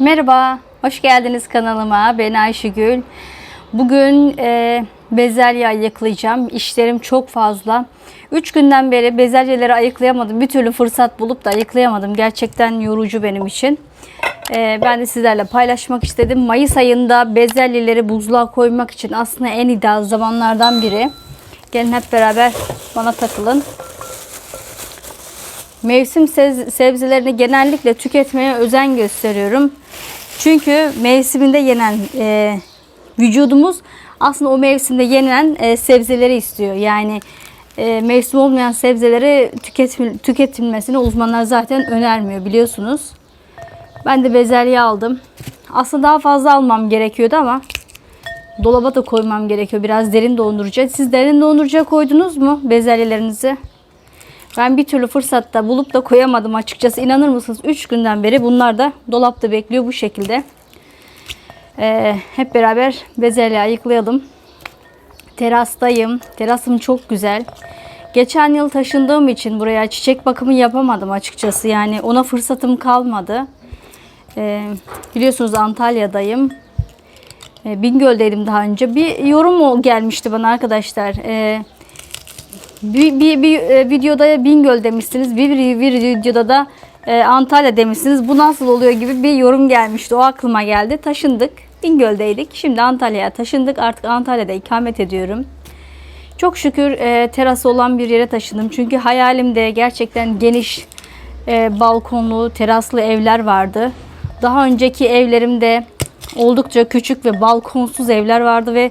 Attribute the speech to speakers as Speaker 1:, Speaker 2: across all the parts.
Speaker 1: Merhaba, hoş geldiniz kanalıma. Ben Ayşegül. Bugün e, bezelye ayıklayacağım. İşlerim çok fazla. 3 günden beri bezelyeleri ayıklayamadım. Bir türlü fırsat bulup da ayıklayamadım. Gerçekten yorucu benim için. E, ben de sizlerle paylaşmak istedim. Mayıs ayında bezelyeleri buzluğa koymak için aslında en ideal zamanlardan biri. Gelin hep beraber bana takılın. Mevsim sebzelerini genellikle tüketmeye özen gösteriyorum. Çünkü mevsiminde yenen e, vücudumuz aslında o mevsimde yenen e, sebzeleri istiyor. Yani e, mevsim olmayan sebzeleri tüketim, tüketilmesini uzmanlar zaten önermiyor biliyorsunuz. Ben de bezelye aldım. Aslında daha fazla almam gerekiyordu ama dolaba da koymam gerekiyor. Biraz derin dondurucuya. Siz derin dondurucuya koydunuz mu bezelyelerinizi? Ben bir türlü fırsatta bulup da koyamadım açıkçası. İnanır mısınız 3 günden beri bunlar da dolapta bekliyor bu şekilde. Ee, hep beraber bezelye ayıklayalım. Terastayım. Terasım çok güzel. Geçen yıl taşındığım için buraya çiçek bakımı yapamadım açıkçası. Yani ona fırsatım kalmadı. Ee, biliyorsunuz Antalya'dayım. Ee, Bingöl'deydim daha önce. Bir yorum gelmişti bana arkadaşlar. Ee, bir, bir, bir e, videoda Bingöl demişsiniz. Bir, bir, bir videoda da e, Antalya demişsiniz. Bu nasıl oluyor gibi bir yorum gelmişti. O aklıma geldi. Taşındık. Bingöl'deydik. Şimdi Antalya'ya taşındık. Artık Antalya'da ikamet ediyorum. Çok şükür e, terası olan bir yere taşındım. Çünkü hayalimde gerçekten geniş e, balkonlu, teraslı evler vardı. Daha önceki evlerimde oldukça küçük ve balkonsuz evler vardı ve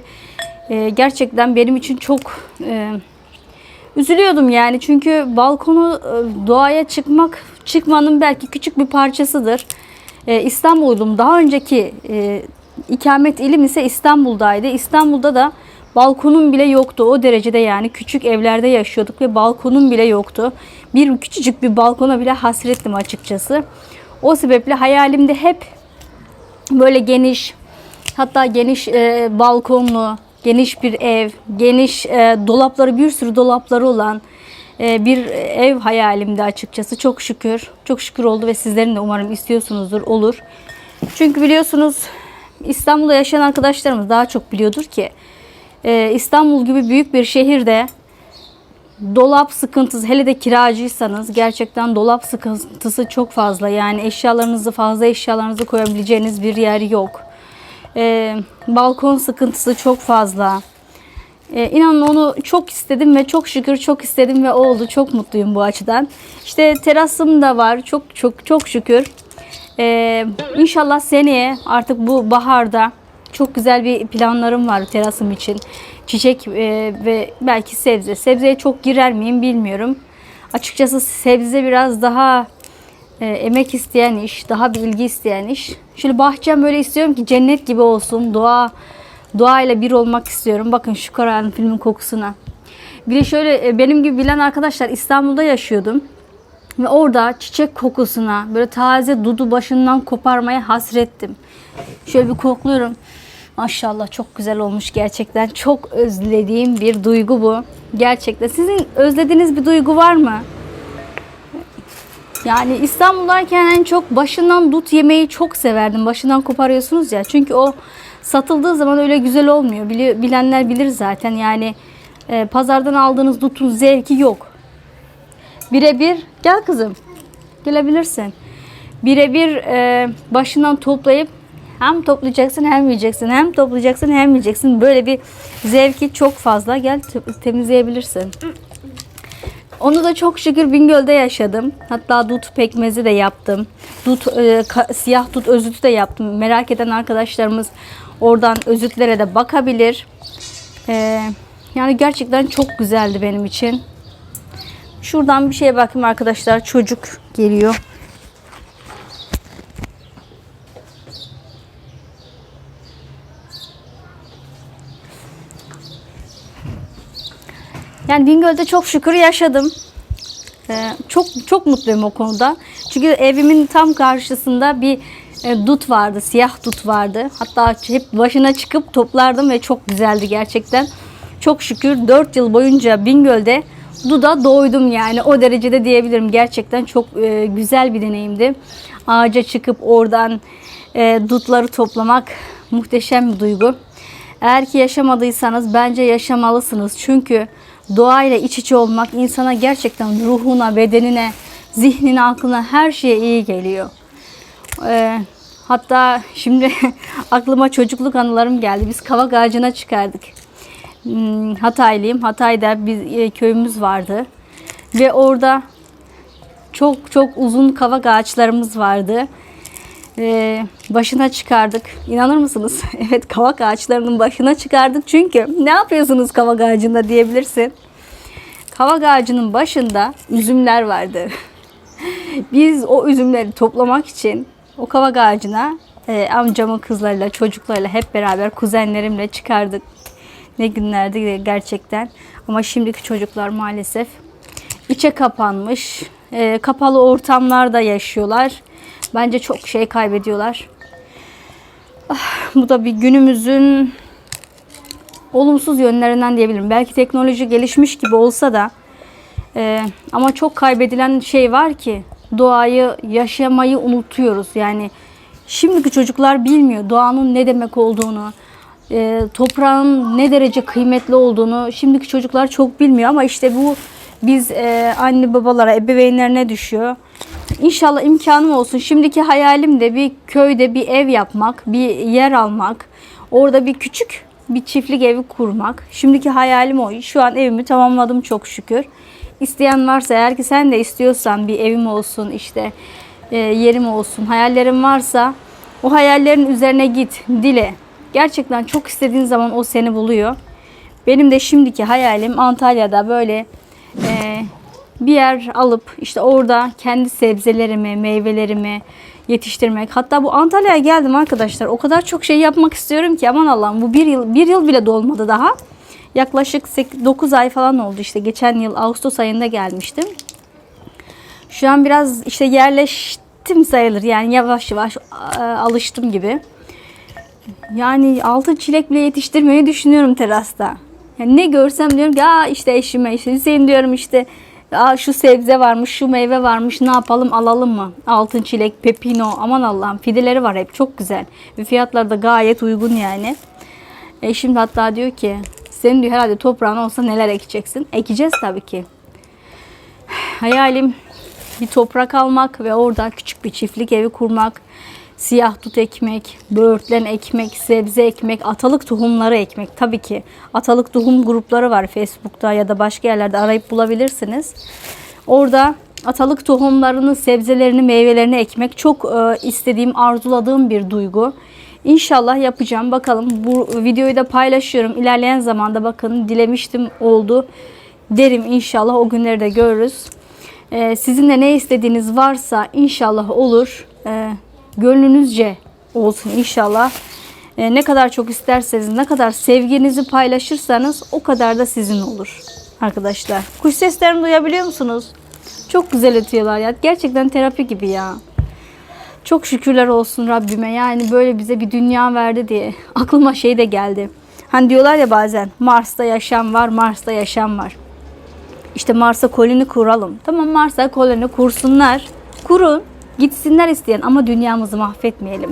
Speaker 1: e, gerçekten benim için çok e, Üzülüyordum yani çünkü balkonu e, doğaya çıkmak çıkmanın belki küçük bir parçasıdır. E, İstanbul'dum. Daha önceki e, ikamet ilim ise İstanbul'daydı. İstanbul'da da balkonum bile yoktu. O derecede yani küçük evlerde yaşıyorduk ve balkonum bile yoktu. Bir küçücük bir balkona bile hasrettim açıkçası. O sebeple hayalimde hep böyle geniş hatta geniş e, balkonlu geniş bir ev, geniş e, dolapları bir sürü dolapları olan e, bir ev hayalimde açıkçası. Çok şükür, çok şükür oldu ve sizlerin de umarım istiyorsunuzdur, olur. Çünkü biliyorsunuz İstanbul'da yaşayan arkadaşlarımız daha çok biliyordur ki e, İstanbul gibi büyük bir şehirde dolap sıkıntısı hele de kiracıysanız gerçekten dolap sıkıntısı çok fazla. Yani eşyalarınızı fazla eşyalarınızı koyabileceğiniz bir yer yok. Ee, balkon sıkıntısı çok fazla. Ee, inanın onu çok istedim ve çok şükür çok istedim ve oldu. Çok mutluyum bu açıdan. İşte terasım da var. Çok çok çok şükür. Ee, inşallah seneye artık bu baharda çok güzel bir planlarım var terasım için. Çiçek e, ve belki sebze. Sebzeye çok girer miyim bilmiyorum. Açıkçası sebze biraz daha e, emek isteyen iş, daha bir ilgi isteyen iş. Şöyle bahçem böyle istiyorum ki cennet gibi olsun. Doğa doğayla bir olmak istiyorum. Bakın şu karanfilimin kokusuna. Bir de şöyle e, benim gibi bilen arkadaşlar İstanbul'da yaşıyordum. Ve orada çiçek kokusuna böyle taze dudu başından koparmaya hasrettim. Şöyle bir kokluyorum. Maşallah çok güzel olmuş gerçekten. Çok özlediğim bir duygu bu. Gerçekten. Sizin özlediğiniz bir duygu var mı? Yani İstanbul'dayken en çok başından dut yemeyi çok severdim. Başından koparıyorsunuz ya. Çünkü o satıldığı zaman öyle güzel olmuyor. Bili- bilenler bilir zaten. Yani e, pazardan aldığınız dutun zevki yok. Birebir gel kızım. Gelebilirsin. Birebir e, başından toplayıp hem toplayacaksın hem yiyeceksin. Hem toplayacaksın hem yiyeceksin. Böyle bir zevki çok fazla. Gel te- temizleyebilirsin. Onu da çok şükür Bingöl'de yaşadım. Hatta dut pekmezi de yaptım. Dut e, ka- siyah dut özütü de yaptım. Merak eden arkadaşlarımız oradan özütlere de bakabilir. E, yani gerçekten çok güzeldi benim için. Şuradan bir şeye bakayım arkadaşlar. Çocuk geliyor. Yani Bingöl'de çok şükür yaşadım. Ee, çok çok mutluyum o konuda. Çünkü evimin tam karşısında bir e, dut vardı, siyah dut vardı. Hatta hep başına çıkıp toplardım ve çok güzeldi gerçekten. Çok şükür 4 yıl boyunca Bingöl'de duda doydum yani o derecede diyebilirim. Gerçekten çok e, güzel bir deneyimdi. Ağaca çıkıp oradan e, dutları toplamak muhteşem bir duygu. Eğer ki yaşamadıysanız bence yaşamalısınız. Çünkü doğayla iç içe olmak insana gerçekten ruhuna, bedenine, zihnine, aklına her şeye iyi geliyor. Ee, hatta şimdi aklıma çocukluk anılarım geldi. Biz kavak ağacına çıkardık. Hmm, Hataylıyım. Hatay'da bir e, köyümüz vardı. Ve orada çok çok uzun kavak ağaçlarımız vardı. Ee, başına çıkardık. İnanır mısınız? evet kavak ağaçlarının başına çıkardık. Çünkü ne yapıyorsunuz kavak ağacında diyebilirsin. Kavak ağacının başında üzümler vardı. Biz o üzümleri toplamak için o kavak ağacına e, amcamın kızlarıyla, çocuklarıyla hep beraber kuzenlerimle çıkardık. Ne günlerdi gerçekten. Ama şimdiki çocuklar maalesef içe kapanmış, e, kapalı ortamlarda yaşıyorlar. Bence çok şey kaybediyorlar. Ah, bu da bir günümüzün olumsuz yönlerinden diyebilirim. Belki teknoloji gelişmiş gibi olsa da e, ama çok kaybedilen şey var ki doğayı yaşamayı unutuyoruz. Yani şimdiki çocuklar bilmiyor doğanın ne demek olduğunu, e, toprağın ne derece kıymetli olduğunu şimdiki çocuklar çok bilmiyor ama işte bu biz e, anne babalara, ebeveynlerine düşüyor. İnşallah imkanım olsun. Şimdiki hayalim de bir köyde bir ev yapmak, bir yer almak. Orada bir küçük bir çiftlik evi kurmak. Şimdiki hayalim o. Şu an evimi tamamladım çok şükür. İsteyen varsa eğer ki sen de istiyorsan bir evim olsun işte e, yerim olsun hayallerin varsa o hayallerin üzerine git dile. Gerçekten çok istediğin zaman o seni buluyor. Benim de şimdiki hayalim Antalya'da böyle e, bir yer alıp işte orada kendi sebzelerimi, meyvelerimi yetiştirmek. Hatta bu Antalya'ya geldim arkadaşlar. O kadar çok şey yapmak istiyorum ki aman Allah'ım bu bir yıl, bir yıl bile dolmadı daha. Yaklaşık 9 ay falan oldu işte. Geçen yıl Ağustos ayında gelmiştim. Şu an biraz işte yerleştim sayılır. Yani yavaş yavaş alıştım gibi. Yani altın çilek bile yetiştirmeyi düşünüyorum terasta. Yani ne görsem diyorum ki Aa işte eşime işte Hüseyin diyorum işte Aa şu sebze varmış, şu meyve varmış. Ne yapalım? Alalım mı? Altın çilek, pepino. Aman Allah'ım. Fideleri var hep. Çok güzel. Ve fiyatları da gayet uygun yani. Eşim de hatta diyor ki senin diyor herhalde toprağın olsa neler ekeceksin? Ekeceğiz tabii ki. Hayalim bir toprak almak ve orada küçük bir çiftlik evi kurmak. Siyah dut ekmek, böğürtlen ekmek, sebze ekmek, atalık tohumları ekmek. Tabii ki atalık tohum grupları var Facebook'ta ya da başka yerlerde arayıp bulabilirsiniz. Orada atalık tohumlarını, sebzelerini, meyvelerini ekmek çok e, istediğim, arzuladığım bir duygu. İnşallah yapacağım. Bakalım bu videoyu da paylaşıyorum. İlerleyen zamanda bakın dilemiştim oldu derim inşallah o günleri de görürüz. Ee, sizin de ne istediğiniz varsa inşallah olur. Ee, gönlünüzce olsun inşallah. Ee, ne kadar çok isterseniz, ne kadar sevginizi paylaşırsanız o kadar da sizin olur arkadaşlar. Kuş seslerini duyabiliyor musunuz? Çok güzel ötüyorlar ya. Gerçekten terapi gibi ya. Çok şükürler olsun Rabbime. Yani böyle bize bir dünya verdi diye. Aklıma şey de geldi. Hani diyorlar ya bazen Mars'ta yaşam var, Mars'ta yaşam var. İşte Mars'a koloni kuralım. Tamam Mars'a koloni kursunlar. Kurun. Gitsinler isteyen ama dünyamızı mahvetmeyelim.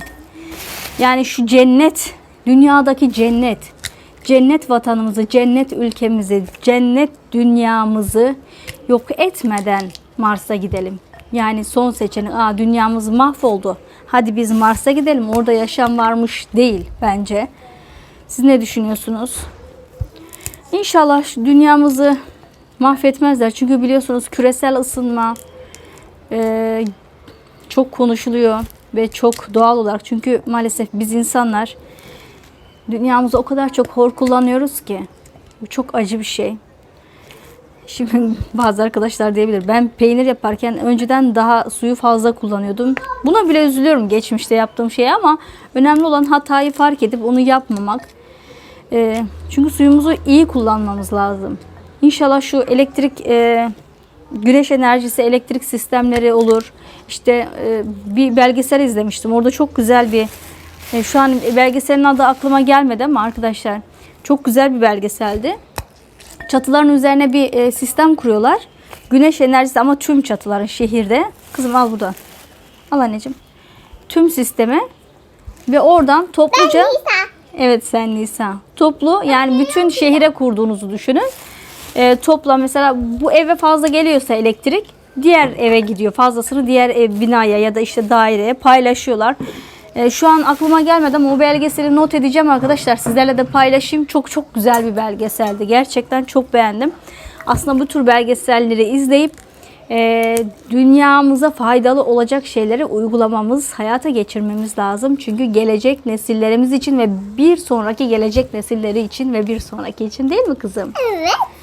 Speaker 1: Yani şu cennet, dünyadaki cennet, cennet vatanımızı, cennet ülkemizi, cennet dünyamızı yok etmeden Mars'a gidelim. Yani son seçenek, aa dünyamız mahvoldu. Hadi biz Mars'a gidelim. Orada yaşam varmış değil bence. Siz ne düşünüyorsunuz? İnşallah dünyamızı mahvetmezler. Çünkü biliyorsunuz küresel ısınma çok konuşuluyor ve çok doğal olarak. Çünkü maalesef biz insanlar dünyamızı o kadar çok hor kullanıyoruz ki. Bu çok acı bir şey. Şimdi bazı arkadaşlar diyebilir. Ben peynir yaparken önceden daha suyu fazla kullanıyordum. Buna bile üzülüyorum geçmişte yaptığım şeye ama önemli olan hatayı fark edip onu yapmamak. Çünkü suyumuzu iyi kullanmamız lazım. İnşallah şu elektrik güneş enerjisi elektrik sistemleri olur. İşte e, bir belgesel izlemiştim. Orada çok güzel bir e, şu an belgeselin adı aklıma gelmedi ama arkadaşlar çok güzel bir belgeseldi. Çatıların üzerine bir e, sistem kuruyorlar. Güneş enerjisi ama tüm çatıların şehirde. Kızım al burada. Al anneciğim. Tüm sisteme Ve oradan topluca. Evet sen Nisa. Toplu yani bütün şehire kurduğunuzu düşünün. Ee, topla mesela bu eve fazla geliyorsa elektrik diğer eve gidiyor. Fazlasını diğer ev, binaya ya da işte daireye paylaşıyorlar. Ee, şu an aklıma gelmedi ama o belgeseli not edeceğim arkadaşlar. Sizlerle de paylaşayım. Çok çok güzel bir belgeseldi. Gerçekten çok beğendim. Aslında bu tür belgeselleri izleyip e, dünyamıza faydalı olacak şeyleri uygulamamız, hayata geçirmemiz lazım. Çünkü gelecek nesillerimiz için ve bir sonraki gelecek nesilleri için ve bir sonraki için değil mi kızım?
Speaker 2: Evet.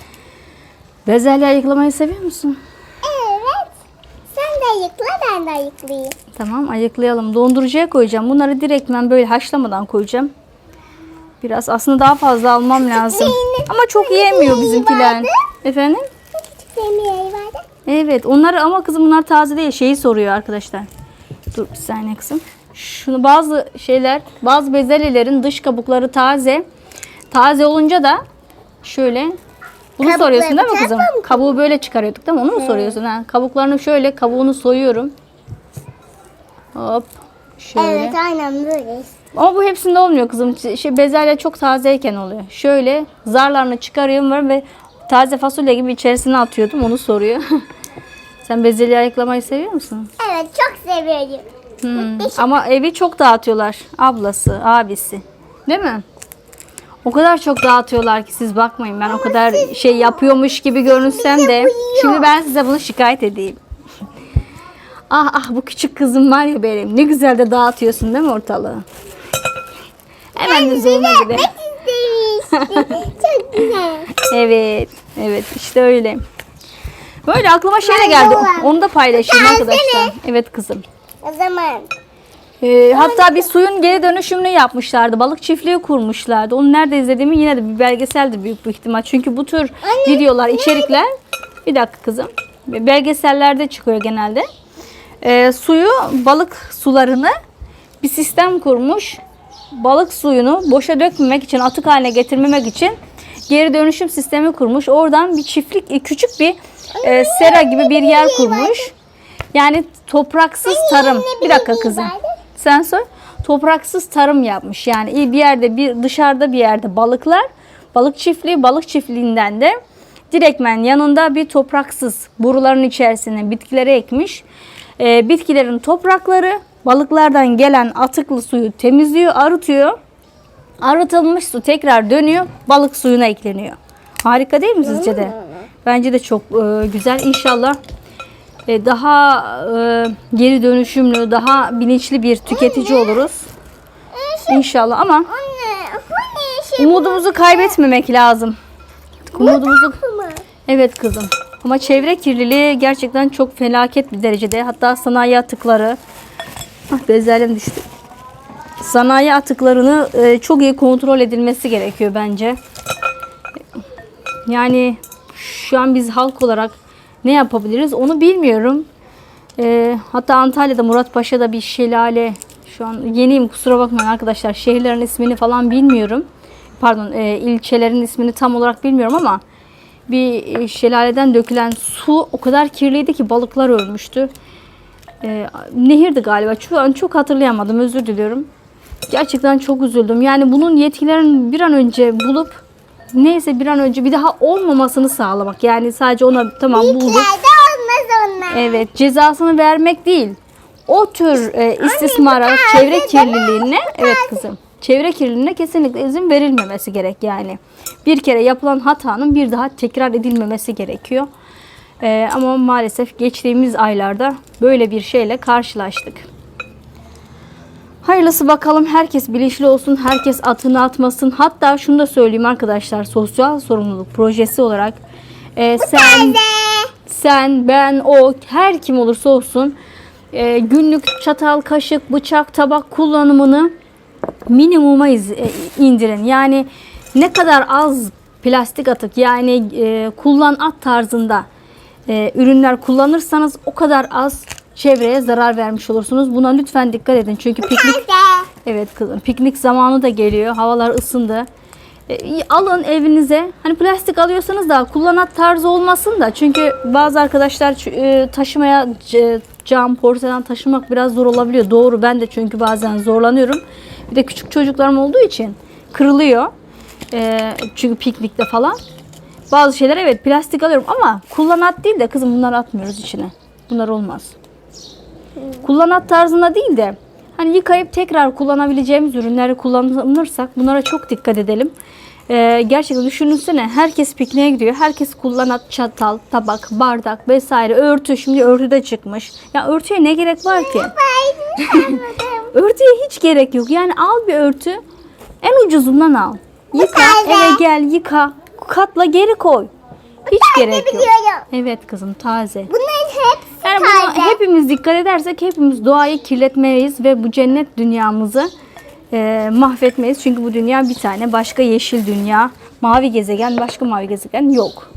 Speaker 1: Bezelye ayıklamayı seviyor musun?
Speaker 2: Evet. Sen de ayıkla ben de ayıklayayım.
Speaker 1: Tamam ayıklayalım. Dondurucuya koyacağım. Bunları direktmen böyle haşlamadan koyacağım. Biraz aslında daha fazla almam lazım. Ama çok yiyemiyor bizimkiler. Efendim? Evet onları ama kızım bunlar taze değil. Şeyi soruyor arkadaşlar. Dur bir saniye kızım. Şunu bazı şeyler, bazı bezelyelerin dış kabukları taze. Taze olunca da şöyle bunu
Speaker 2: Kabukları
Speaker 1: soruyorsun değil mi kızım?
Speaker 2: mı
Speaker 1: Kabuğu böyle çıkarıyorduk değil mi? Onu mu soruyorsun? Ha? Kabuklarını şöyle kabuğunu soyuyorum. Hop. Şöyle.
Speaker 2: Evet aynen böyle.
Speaker 1: Ama bu hepsinde olmuyor kızım. Şey, bezelye çok tazeyken oluyor. Şöyle zarlarını çıkarıyorum ve taze fasulye gibi içerisine atıyordum. Onu soruyor. Sen bezelye ayıklamayı seviyor musun?
Speaker 2: Evet çok seviyorum.
Speaker 1: Hmm. Ama evi çok dağıtıyorlar. Ablası, abisi. Değil mi? O kadar çok dağıtıyorlar ki siz bakmayın. Ben o kadar şey yapıyormuş gibi görünsem de. Şimdi ben size bunu şikayet edeyim. ah ah bu küçük kızım var ya benim. Ne güzel de dağıtıyorsun değil mi ortalığı? Hemen de zoruna gidelim.
Speaker 2: Çok güzel.
Speaker 1: Evet. Evet işte öyle. Böyle aklıma şey de geldi. Onu da paylaşayım arkadaşlar. Evet kızım.
Speaker 2: O zaman.
Speaker 1: Ee, hatta bir suyun geri dönüşümünü yapmışlardı. Balık çiftliği kurmuşlardı. Onu nerede izlediğimi yine de bir belgeseldir büyük bir ihtimal. Çünkü bu tür
Speaker 2: Anne,
Speaker 1: videolar, içerikler bir dakika kızım. Belgesellerde çıkıyor genelde. Ee, suyu, balık sularını bir sistem kurmuş. Balık suyunu boşa dökmemek için, atık haline getirmemek için geri dönüşüm sistemi kurmuş. Oradan bir çiftlik, e, küçük bir e, sera gibi bir yer kurmuş. Yani topraksız tarım. Bir dakika kızım. Sen sor. Topraksız tarım yapmış. Yani bir yerde bir dışarıda bir yerde balıklar, balık çiftliği, balık çiftliğinden de direktmen yanında bir topraksız boruların içerisine bitkileri ekmiş. Ee, bitkilerin toprakları balıklardan gelen atıklı suyu temizliyor, arıtıyor. Arıtılmış su tekrar dönüyor, balık suyuna ekleniyor. Harika değil mi sizce de? Bence de çok e, güzel. İnşallah e, daha e, geri dönüşümlü, daha bilinçli bir tüketici oluruz. İnşallah ama
Speaker 2: şey?
Speaker 1: umudumuzu kaybetmemek lazım. Umudumuzu? Evet kızım. Ama çevre kirliliği gerçekten çok felaket bir derecede. Hatta sanayi atıkları. Ah bezelyem düştü. Sanayi atıklarını e, çok iyi kontrol edilmesi gerekiyor bence. Yani şu an biz halk olarak ne yapabiliriz onu bilmiyorum. E, hatta Antalya'da Muratpaşa'da bir şelale şu an yeniyim kusura bakmayın arkadaşlar. Şehirlerin ismini falan bilmiyorum. Pardon e, ilçelerin ismini tam olarak bilmiyorum ama bir e, şelaleden dökülen su o kadar kirliydi ki balıklar ölmüştü. E, nehirdi galiba. Şu an çok hatırlayamadım. Özür diliyorum. Gerçekten çok üzüldüm. Yani bunun yetkilerin bir an önce bulup neyse bir an önce bir daha olmamasını sağlamak. Yani sadece ona tamam bulduk.
Speaker 2: Olmaz onlar.
Speaker 1: Evet cezasını vermek değil. O tür e, istismara,
Speaker 2: bu
Speaker 1: çevre kirliliğine evet kızım. Çevre kirliliğine kesinlikle izin verilmemesi gerek yani. Bir kere yapılan hatanın bir daha tekrar edilmemesi gerekiyor. E, ama maalesef geçtiğimiz aylarda böyle bir şeyle karşılaştık. Hayırlısı bakalım herkes bilinçli olsun, herkes atını atmasın. Hatta şunu da söyleyeyim arkadaşlar sosyal sorumluluk projesi olarak e, sen sen, ben, o, her kim olursa olsun e, günlük çatal, kaşık, bıçak, tabak kullanımını minimuma iz- e, indirin. Yani ne kadar az plastik atık yani e, kullan at tarzında e, ürünler kullanırsanız o kadar az çevreye zarar vermiş olursunuz. Buna lütfen dikkat edin. Çünkü piknik? Evet kızım. Piknik zamanı da geliyor. Havalar ısındı. E, alın evinize. Hani plastik alıyorsanız da kullanat tarzı olmasın da. Çünkü bazı arkadaşlar e, taşımaya c- cam, porselen taşımak biraz zor olabiliyor. Doğru ben de çünkü bazen zorlanıyorum. Bir de küçük çocuklarım olduğu için kırılıyor. Ee, çünkü piknikte falan. Bazı şeyler evet plastik alıyorum ama kullanat değil de kızım bunları atmıyoruz içine. Bunlar olmaz. Kullanat tarzında değil de hani yıkayıp tekrar kullanabileceğimiz ürünleri kullanırsak bunlara çok dikkat edelim. Ee, gerçekten düşünsene herkes pikniğe gidiyor. Herkes kullanat çatal, tabak, bardak vesaire örtü. Şimdi örtü de çıkmış. Ya örtüye ne gerek var ki? Örtüye hiç gerek yok. Yani al bir örtü. En ucuzundan al. Yıka, eve gel, yıka. Katla geri koy. Hiç gerek yok.
Speaker 2: biliyorum.
Speaker 1: Evet kızım taze.
Speaker 2: Bunların hepsi
Speaker 1: Yani buna
Speaker 2: taze.
Speaker 1: hepimiz dikkat edersek hepimiz doğayı kirletmeyiz ve bu cennet dünyamızı e, mahvetmeyiz. Çünkü bu dünya bir tane. Başka yeşil dünya, mavi gezegen, başka mavi gezegen yok.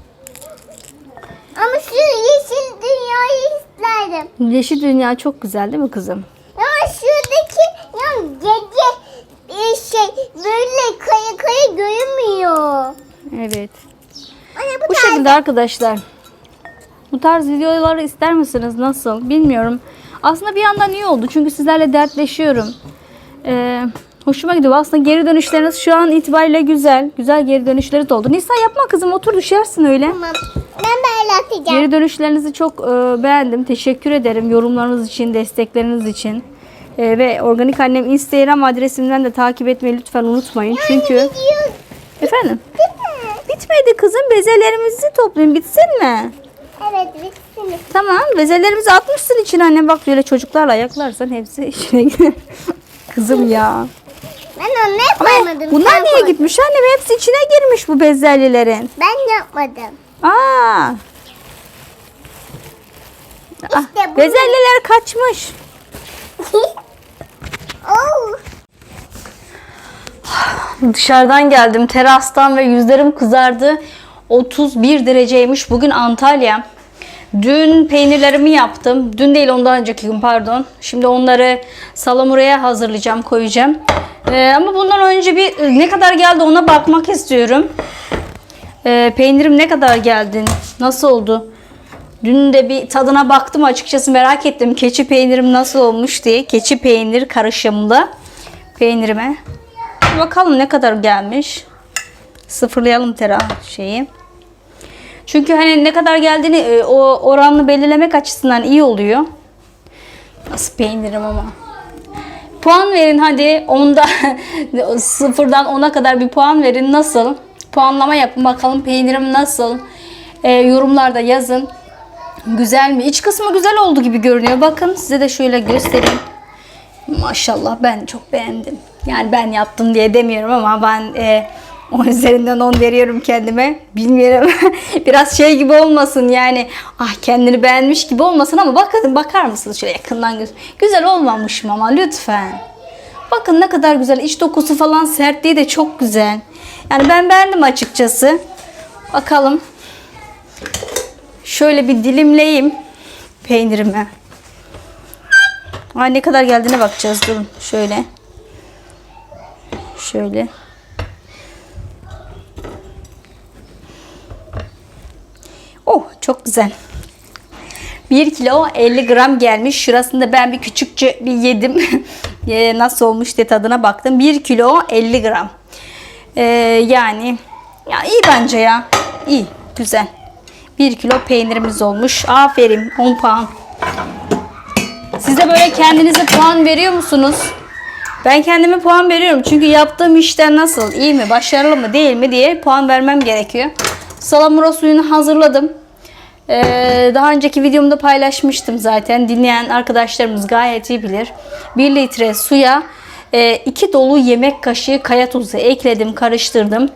Speaker 2: Ama şu yeşil dünyayı isterdim.
Speaker 1: Yeşil dünya çok güzel değil mi kızım?
Speaker 2: Ama şuradaki ya gece bir şey böyle kaya kaya görünmüyor.
Speaker 1: Evet.
Speaker 2: Anne bu,
Speaker 1: şekilde arkadaşlar. Bu tarz videoları ister misiniz? Nasıl? Bilmiyorum. Aslında bir yandan iyi oldu. Çünkü sizlerle dertleşiyorum. Ee, hoşuma gidiyor. Aslında geri dönüşleriniz şu an itibariyle güzel. Güzel geri dönüşleri de oldu. Nisa yapma kızım. Otur düşersin öyle.
Speaker 2: Tamam. Ben böyle atacağım.
Speaker 1: Geri dönüşlerinizi çok e, beğendim. Teşekkür ederim yorumlarınız için, destekleriniz için. E, ve Organik Annem Instagram adresimden de takip etmeyi lütfen unutmayın. Çünkü
Speaker 2: Gidiyoruz.
Speaker 1: efendim
Speaker 2: Değil mi?
Speaker 1: bitmedi kızım. Bezelerimizi toplayın. Bitsin mi?
Speaker 2: Evet bitsin.
Speaker 1: Tamam. Bezelerimizi atmışsın içine anne. Bak böyle çocuklarla ayaklarsan hepsi içine kızım ya.
Speaker 2: Ben onu yapmadım.
Speaker 1: Bunlar
Speaker 2: sen
Speaker 1: niye
Speaker 2: koy.
Speaker 1: gitmiş annem? Hepsi içine girmiş bu bezelyelerin.
Speaker 2: Ben yapmadım.
Speaker 1: Aa. Ah,
Speaker 2: İşte bu.
Speaker 1: bezelyeler kaçmış.
Speaker 2: oh.
Speaker 1: Dışarıdan geldim terastan ve yüzlerim kızardı. 31 dereceymiş bugün Antalya. Dün peynirlerimi yaptım. Dün değil ondan önceki gün pardon. Şimdi onları salamuraya hazırlayacağım, koyacağım. Ee, ama bundan önce bir ne kadar geldi ona bakmak istiyorum. Ee, peynirim ne kadar geldi? Nasıl oldu? Dün de bir tadına baktım açıkçası merak ettim. Keçi peynirim nasıl olmuş diye. Keçi peynir karışımlı peynirime. Bakalım ne kadar gelmiş. Sıfırlayalım tera şeyi. Çünkü hani ne kadar geldiğini e, o oranını belirlemek açısından iyi oluyor. Nasıl peynirim ama. Puan verin hadi. Onda sıfırdan 10'a kadar bir puan verin. Nasıl? Puanlama yapın bakalım peynirim nasıl? E, yorumlarda yazın. Güzel mi? İç kısmı güzel oldu gibi görünüyor. Bakın size de şöyle göstereyim. Maşallah ben çok beğendim. Yani ben yaptım diye demiyorum ama ben e, 10 üzerinden 10 veriyorum kendime. Bilmiyorum. Biraz şey gibi olmasın yani. Ah kendini beğenmiş gibi olmasın ama bakın bakar mısınız şöyle yakından göz. Güzel olmamış mı ama lütfen. Bakın ne kadar güzel. İç dokusu falan sertliği de çok güzel. Yani ben beğendim açıkçası. Bakalım. Şöyle bir dilimleyeyim peynirimi. Ay ne kadar geldiğine bakacağız. Durun şöyle. Şöyle. Oh çok güzel. 1 kilo 50 gram gelmiş. Şurasında ben bir küçükçe bir yedim. Nasıl olmuş diye tadına baktım. 1 kilo 50 gram. Ee, yani ya iyi bence ya. İyi. Güzel. 1 kilo peynirimiz olmuş. Aferin. 10 puan. Siz de böyle kendinize puan veriyor musunuz? Ben kendime puan veriyorum. Çünkü yaptığım işten nasıl, iyi mi, başarılı mı, değil mi diye puan vermem gerekiyor. Salamura suyunu hazırladım. Ee, daha önceki videomda paylaşmıştım zaten. Dinleyen arkadaşlarımız gayet iyi bilir. 1 litre suya 2 dolu yemek kaşığı kaya tuzu ekledim, karıştırdım.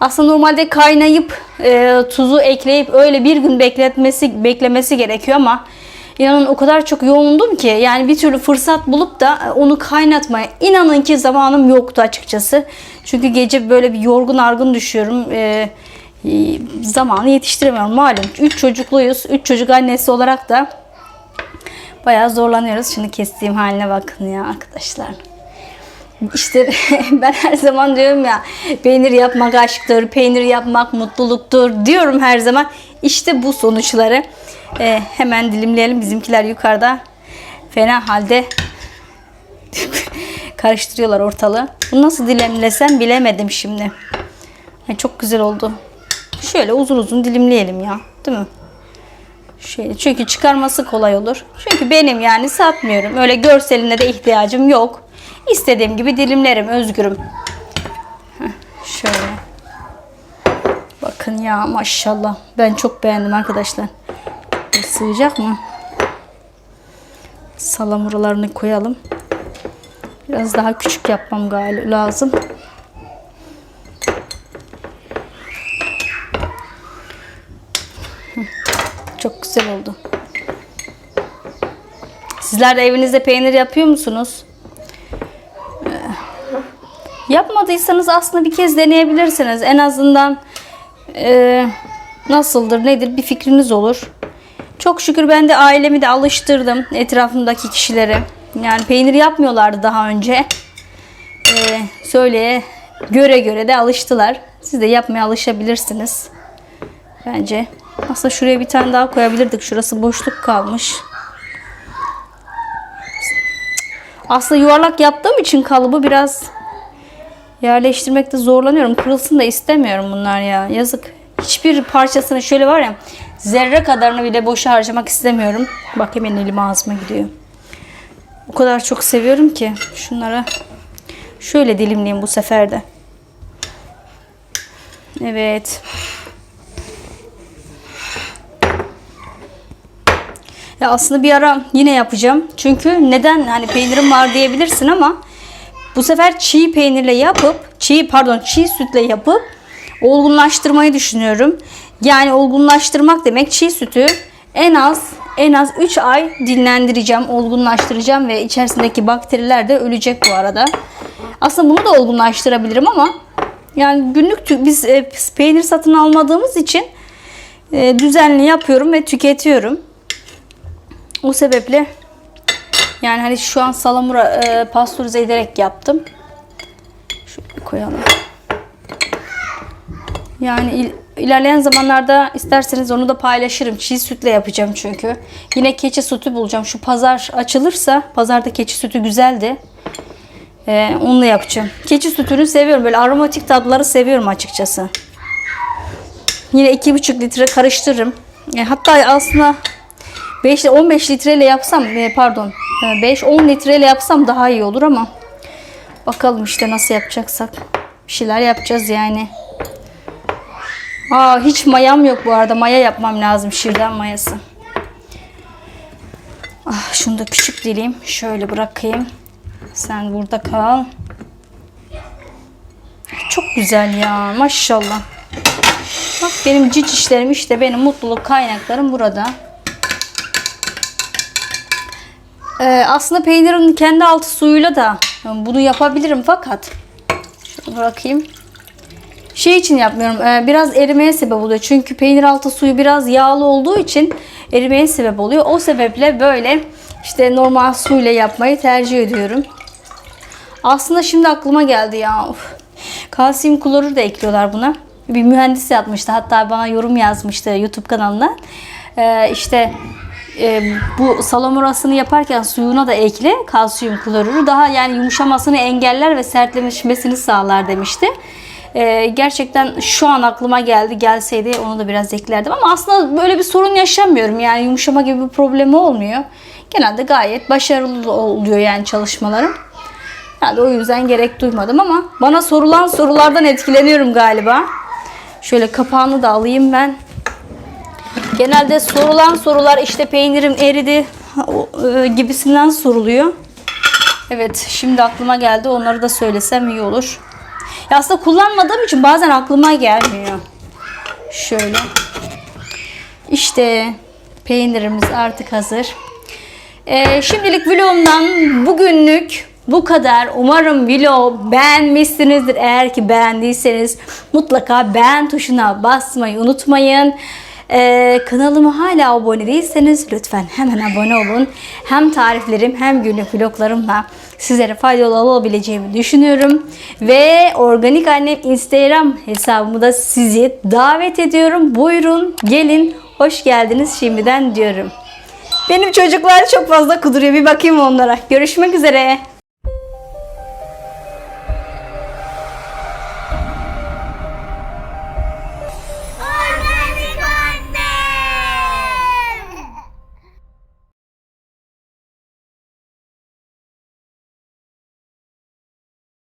Speaker 1: Aslında normalde kaynayıp e, tuzu ekleyip öyle bir gün bekletmesi beklemesi gerekiyor ama İnanın o kadar çok yoğundum ki yani bir türlü fırsat bulup da onu kaynatmaya inanın ki zamanım yoktu açıkçası. Çünkü gece böyle bir yorgun argın düşüyorum. E, zamanı yetiştiremiyorum malum. 3 çocukluyuz. 3 çocuk annesi olarak da bayağı zorlanıyoruz. Şimdi kestiğim haline bakın ya arkadaşlar. İşte ben her zaman diyorum ya peynir yapmak aşktır, peynir yapmak mutluluktur diyorum her zaman. İşte bu sonuçları Ee, hemen dilimleyelim. Bizimkiler yukarıda fena halde karıştırıyorlar ortalığı. Bunu nasıl dilimlesem bilemedim şimdi. Ay, çok güzel oldu. Şöyle uzun uzun dilimleyelim ya. Değil mi? Şöyle, çünkü çıkarması kolay olur. Çünkü benim yani satmıyorum. Öyle görseline de ihtiyacım yok. İstediğim gibi dilimlerim, özgürüm. Şöyle. Bakın ya maşallah. Ben çok beğendim arkadaşlar. Sığacak mı? Salamuralarını koyalım. Biraz daha küçük yapmam lazım. Hı, Çok güzel oldu. Sizler de evinizde peynir yapıyor musunuz? Ee, Yapmadıysanız aslında bir kez deneyebilirsiniz. En azından e, nasıldır nedir bir fikriniz olur. Çok şükür ben de ailemi de alıştırdım etrafımdaki kişilere. Yani peynir yapmıyorlardı daha önce. Ee, söyleye göre göre de alıştılar. Siz de yapmaya alışabilirsiniz. Bence. Aslında şuraya bir tane daha koyabilirdik. Şurası boşluk kalmış. Aslında yuvarlak yaptığım için kalıbı biraz yerleştirmekte zorlanıyorum. Kırılsın da istemiyorum bunlar ya. Yazık. Hiçbir parçasını şöyle var ya zerre kadarını bile boşa harcamak istemiyorum. Bak hemen elim ağzıma gidiyor. O kadar çok seviyorum ki şunlara şöyle dilimleyeyim bu sefer de. Evet. Ya aslında bir ara yine yapacağım. Çünkü neden hani peynirim var diyebilirsin ama bu sefer çiğ peynirle yapıp çiğ pardon çiğ sütle yapıp olgunlaştırmayı düşünüyorum. Yani olgunlaştırmak demek çiğ sütü en az en az 3 ay dinlendireceğim, olgunlaştıracağım ve içerisindeki bakteriler de ölecek bu arada. Aslında bunu da olgunlaştırabilirim ama yani günlük biz e, peynir satın almadığımız için e, düzenli yapıyorum ve tüketiyorum. O sebeple yani hani şu an salamura e, pastörize ederek yaptım. Şöyle koyalım. Yani il- ilerleyen zamanlarda isterseniz onu da paylaşırım. Çiğ sütle yapacağım çünkü. Yine keçi sütü bulacağım. Şu pazar açılırsa, pazarda keçi sütü güzeldi. Ee, onunla yapacağım. Keçi sütünü seviyorum. Böyle aromatik tatları seviyorum açıkçası. Yine 2,5 litre karıştırırım. E, hatta aslında 5 15 litreyle yapsam e, pardon 5-10 litreyle yapsam daha iyi olur ama bakalım işte nasıl yapacaksak bir şeyler yapacağız yani. Aa hiç mayam yok bu arada. Maya yapmam lazım şirden mayası. Ah şunu da küçük dileyim. Şöyle bırakayım. Sen burada kal. Çok güzel ya maşallah. Bak benim ciç işlerim işte benim mutluluk kaynaklarım burada. Ee, aslında peynirin kendi altı suyuyla da bunu yapabilirim fakat şunu bırakayım. Şey için yapmıyorum. e, Biraz erimeye sebep oluyor. Çünkü peynir altı suyu biraz yağlı olduğu için erimeye sebep oluyor. O sebeple böyle işte normal suyla yapmayı tercih ediyorum. Aslında şimdi aklıma geldi ya. Of. Kalsiyum klorür de ekliyorlar buna. Bir mühendis yapmıştı. Hatta bana yorum yazmıştı YouTube kanalına. Ee, işte e, bu salamurasını yaparken suyuna da ekle kalsiyum klorürü. Daha yani yumuşamasını engeller ve sertleşmesini sağlar demişti. Ee, gerçekten şu an aklıma geldi. Gelseydi onu da biraz eklerdim. Ama aslında böyle bir sorun yaşamıyorum. Yani yumuşama gibi bir problemi olmuyor. Genelde gayet başarılı oluyor yani çalışmalarım. Yani o yüzden gerek duymadım ama bana sorulan sorulardan etkileniyorum galiba. Şöyle kapağını da alayım ben. Genelde sorulan sorular işte peynirim eridi e, gibisinden soruluyor. Evet şimdi aklıma geldi onları da söylesem iyi olur. Ya aslında kullanmadığım için bazen aklıma gelmiyor. Şöyle. İşte peynirimiz artık hazır. Ee, şimdilik vlogumdan bugünlük bu kadar. Umarım vlog beğenmişsinizdir. Eğer ki beğendiyseniz mutlaka beğen tuşuna basmayı unutmayın. Ee, kanalıma hala abone değilseniz lütfen hemen abone olun. Hem tariflerim hem günlük vloglarımla sizlere faydalı olabileceğimi düşünüyorum. Ve Organik Annem Instagram hesabımı da sizi davet ediyorum. Buyurun gelin hoş geldiniz şimdiden diyorum. Benim çocuklar çok fazla kuduruyor. Bir bakayım onlara. Görüşmek üzere.